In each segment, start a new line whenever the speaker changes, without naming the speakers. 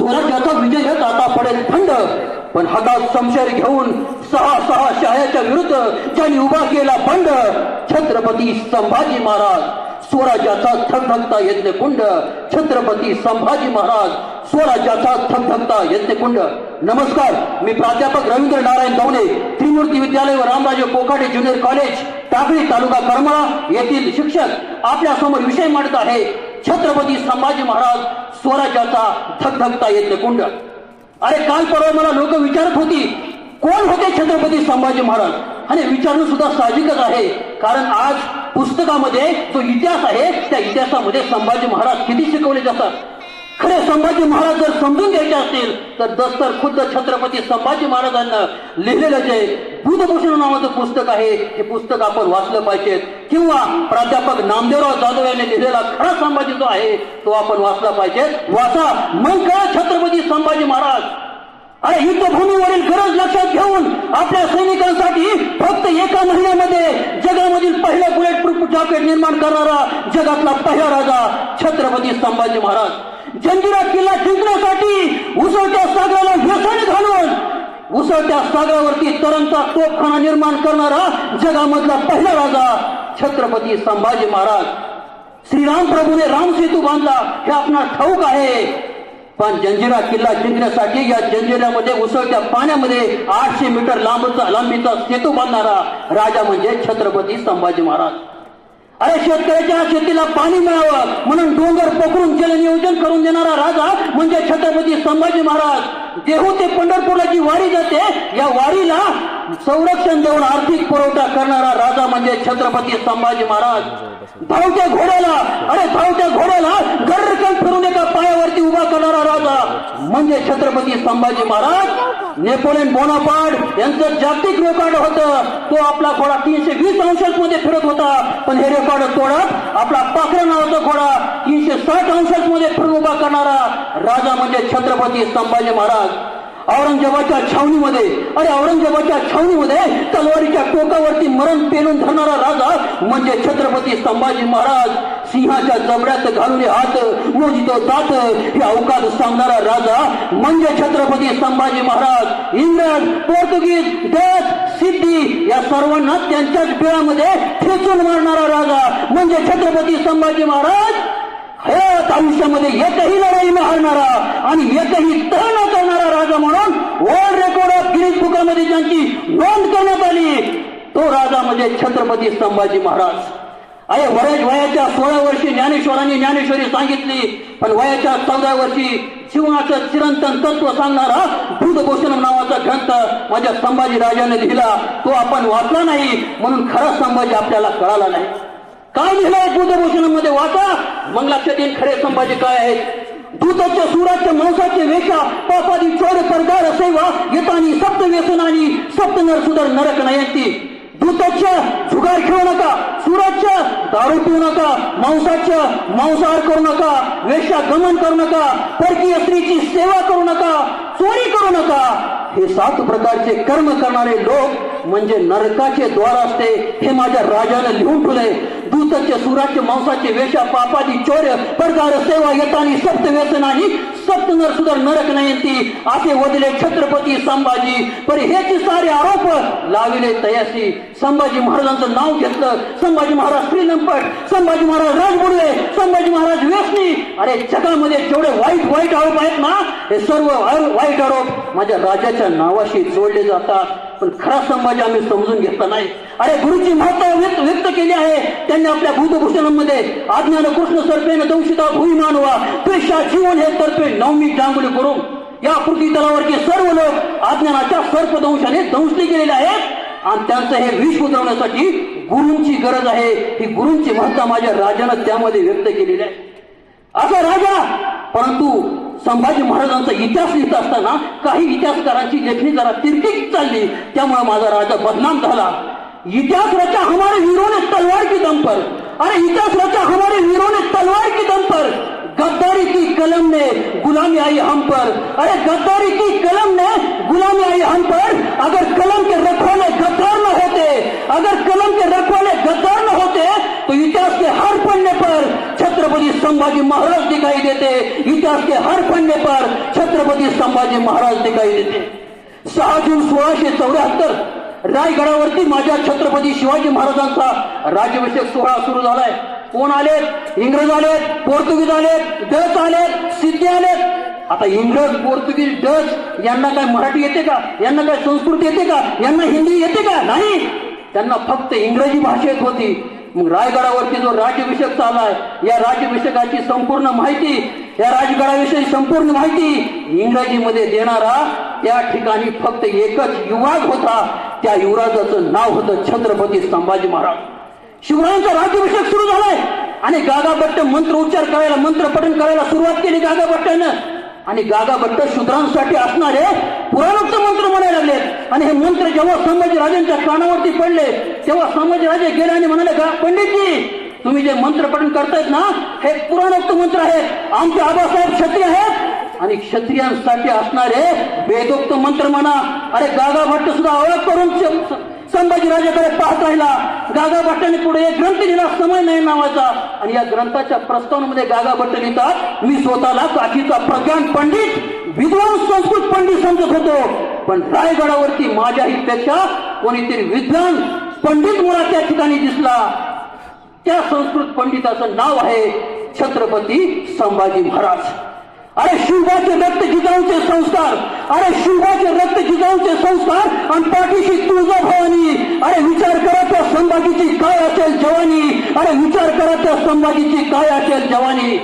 स्वराज्याचा विजय आता पडेल थंड. पण हातात समशेर घेऊन सहा सहा शाळेच्या विरुद्ध ज्यांनी उभा केला बंड छत्रपती संभाजी महाराज. स्वराज्याचा थकधकता यज्ञकुंड. छत्रपती संभाजी महाराज स्वराज्याचा थकधकता यज्ञकुंड. नमस्कार मी प्राध्यापक रवींद्र नारायण दवणे त्रिमूर्ती विद्यालय व रामराजे कोकाटे ज्युनियर कॉलेज टाकळी तालुका करमळा येथील शिक्षक. आपल्यासमोर विषय मांडत आहे छत्रपती संभाजी महाराज स्वराज्याचा धगधगता येत कुंड. अरे काल परवा मला लोक विचारत होती कोण होते छत्रपती संभाजी महाराज? आणि विचारणं सुद्धा साहजिकच आहे कारण आज पुस्तकामध्ये जो इतिहास आहे त्या इतिहासामध्ये संभाजी महाराज किती शिकवले जातात. खरे संभाजी महाराज जर समजून घ्यायचे असतील तर दस्तर खुद्द छत्रपती संभाजी महाराजांना लिहिलेलं जे बुधभूषण नावाचं पुस्तक आहे हे पुस्तक आपण वाचलं पाहिजेत. किंवा प्राध्यापक नामदेवराव जाधव यांनी लिहिलेला खरा संभाजी जो आहे तो आपण वाचला पाहिजे. वाचा मग काय छत्रपती संभाजी महाराज. अरे युद्धभूमीवरील गरज लक्षात घेऊन आपल्या सैनिकांसाठी फक्त एका महिन्यामध्ये जगामधील पहिला बुलेट प्रूफ जॉकेट निर्माण करणारा जगातला पहिला राजा छत्रपती संभाजी महाराज. जंजिरा किल्ला जिंकण्यासाठी उसळत्या सागराला व्यसन घालून उसळत्या सागरावरती तरंगता तोफखाना निर्माण करणारा जगामधला पहिला राजा छत्रपती संभाजी महाराज. श्रीराम प्रभूने राम सेतू बांधला हे आपणा ठाऊक आहे. पण जंजिरा किल्ला जिंकण्यासाठी या जंजिरामध्ये उसळत्या पाण्यामध्ये आठशे मीटर लांबचा लांबीचा सेतू बांधणारा राजा म्हणजे छत्रपती संभाजी महाराज. अरे शेतकऱ्याच्या शेतीला पाणी मिळावं म्हणून डोंगर पकडून जलनियोजन करून देणारा राजा म्हणजे छत्रपती संभाजी महाराज. देहू ते पंढरपूरला जी वारी जाते या वारीला संरक्षण देऊन आर्थिक पुरवठा करणारा राजा म्हणजे छत्रपती संभाजी महाराज. धावत्या घोड्याला अरे धावत्या घोड्याला गर्रकन फिरून एका पायावरती उभा करणारा राजा म्हणजे छत्रपती संभाजी महाराज. नेपोलियन बोनापार्ड यांचं जागतिक रेकॉर्ड होतं. तो आपला घोडा तीनशे वीस अंशात मध्ये फिरत होता. पण हे रेकॉर्ड तोडत आपला पाखरा नावाचा घोडा. तीनशे साठ अंशात मध्ये फिरून उभा करणारा राजा म्हणजे छत्रपती संभाजी महाराज. औरंगजेबाच्या छावणीमध्ये अरे औरंगजेबाच्या छावणीमध्ये तलवारी टोकावरती मरण पेलून धरणारा राजा म्हणजे छत्रपती संभाजी महाराज सिंहाच्या जबड्यात घालून हात मोजितो दात हे अवकाश सांगणारा राजा म्हणजे छत्रपती संभाजी महाराज इंग्रज पोर्तुगीज डच सिद्धी या सर्वांना त्यांच्याच बिळामध्ये ठेचून मारणारा राजा म्हणजे छत्रपती संभाजी महाराज हयात आयुष्यामध्ये एकही लढाई न हारणारा आणि एकही तह न करणारा तो राजा म्हणजे छत्रपती संभाजी महाराज. अरे वरज वयाच्या सोळा वर्षी ज्ञानेश्वरांनी ज्ञानेश्वरी सांगितली पण वयाच्या चौदा वर्षी शिवणाचं चिरंतन तत्व सांगणारा बुधभूषण नावाचा ग्रंथ माझ्या संभाजी राजाने लिहिला. तो आपण वाचला नाही म्हणून खरा संभाजी आपल्याला कळाला नाही. काय लिहिलंयमध्ये वाचा? मग लक्षात येईल खरे संभाजी काय आहेत. दूताच्या सुराच्या मांसाचे वेशा पापादी चोर परगार सेवा येतानी सप्त व्यसनानी सप्त नर सुधर नरक नयंती. दूताच्या जुगार खेळू नका सुराच्या दारू पिऊ नका मांसाच्या मांसाहार करू नका वेशा गमन करू नका परकीय स्त्रीची सेवा करू नका चोरी करू नका. हे सात प्रकारचे कर्म करणारे लोक म्हणजे नरकाचे द्वार असते हे माझ्या राजाने लिहून ठेवले दूतचे सुराचे मांसाचे वेशा पापाची चोर परकार सेवा येतानी सप्त व्यसनानी सप्त नर नरक नयंती असे वदिले छत्रपती संभाजी. पर हेच सारे आरोप लाविले तयासी संभाजी महाराजांचं नाव घेतलं संभाजी महाराज श्रीलंपट संभाजी महाराज राजबुडवे संभाजी महाराज व्यसनी अरे जगामध्ये जेवढे वाईट वाईट आरोप आहेत ना हे सर्व वाईट आरोप माझ्या राजाच्या नावाशी जोडले जातात. पण खरा संभाजी आम्ही समजून घेतला नाही. अरे गुरुची महत्त्व व्यक्त व्यक्त केली आहे. त्यांनी आपल्या भूतभूषणांमध्ये आज्ञान कृष्ण सर्पेन दंशिता भूई मानवा पेशा जीवन हे तर्फे नवमी जांगुली करून या पृथ्वी तलावरचे सर्व लोक अज्ञानाच्या सर्पदंशाने दंशले गेलेले आहेत. आणि त्यांचं हे विष उतरवण्यासाठी गुरूंची गरज आहे. ही गुरूंची महत्ता माझ्या राजानं त्यामध्ये व्यक्त केलेली आहे. असा राजा परंतु संभाजी महाराजांचा इतिहास लिहित असताना काही इतिहासकारांची लेखणी जरा तिरकी चालली. त्यामुळे माझा राजा बदनाम झाला. इतिहास रचा हमारे वीरों ने तलवार की दम पर. अरे इतिहास रचा हमारे वीरों ने तलवार की दम पर. कलम ने गुलामी आई हम पर। अरे गद्दारी की कलम ने गुलामी आई हम पर। अगर कलम के रखवाले गद्दार न होते, अगर कलम के रखवाले गद्दार न होते तो इतिहास के हर पन्ने पर छत्रपति संभाजी महाराज दिखाई देते। इतिहास के हर पन्ने पर छत्रपती संभाजी महाराज दिखाई देते। सहा जून सोळाशे चौऱ्याहत्तर रायगडावरती माझ्या छत्रपती शिवाजी महाराजांचा राज्याभिषेक सोहळा सुरू झालाय. कोण आलेत? इंग्रज आलेत पोर्तुगीज आलेत डच आलेत सिद्धी आलेत. आता इंग्रज पोर्तुगीज डच यांना काय मराठी येते का? यांना काय संस्कृत येते का? यांना हिंदी येते का? नाही. त्यांना फक्त इंग्रजी भाषेत होती. मग रायगडावरती जो राज्याभिषेक चाललाय या राज्याभिषेकाची संपूर्ण माहिती या राजगडाविषयी संपूर्ण माहिती इंग्रजीमध्ये देणारा त्या ठिकाणी फक्त एकच युवाक होता. त्या युवराजाचं नाव होतं छत्रपती संभाजी महाराज. शिवरायांचा राज्याभिषेक सुरू झालाय. आणि गागाभट्ट मंत्र उच्चार करायला मंत्र पठण करायला सुरुवात केली गागाभट्टानं. आणि गागाभट्ट शूद्रांसाठी असणारे पुराणोक्त मंत्र म्हणायला लागलेत. आणि हे मंत्र जेव्हा संभाजीराजांच्या कानावरती पडले तेव्हा संभाजीराजे गेले आणि म्हणाले का पंडितजी तुम्ही जे मंत्र पठण करतायत ना हे पुराणोक्त मंत्र आहेत. आमचे आबासाहेब क्षत्रिय आहेत. आणि क्षत्रियांसाठी असणारे वेदोक्त मंत्र म्हणा. अरे गागा भट्ट सुद्धा ओळख करून संभाजीराजाकडे पाहत राहिला. गागा भट्टाने पुढे एक ग्रंथ लिहिला समय नाही नावाचा. आणि या ग्रंथाच्या प्रस्तावनेमध्ये गागा भट्ट लिहितात मी स्वतःला काकीचा प्रज्ञान पंडित विद्वान संस्कृत पंडित समजत होतो. पण रायगडावरती माझ्याही पेक्षा कोणीतरी विद्वान पंडित मला त्या ठिकाणी दिसला. त्या संस्कृत पंडिताचं नाव आहे छत्रपती संभाजी महाराज. अरे शिवबाचे रक्त जिजाऊचे संस्कार. अरे शिवबाचे रक्त जिजाऊचे संस्कार आणि पाठीशी तुळजा भवानी. अरे विचार करा त्या संभाजीची काय असेल जवानी. अरे विचार करा त्या संभाजीची काय असेल जवानी.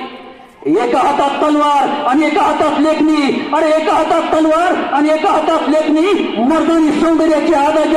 एका हातात तलवार आणि एका हातात लेखणी. अरे एका हातात तलवार आणि एका हातात लेखणी मर्दानी सौंदर्याची आदाच्या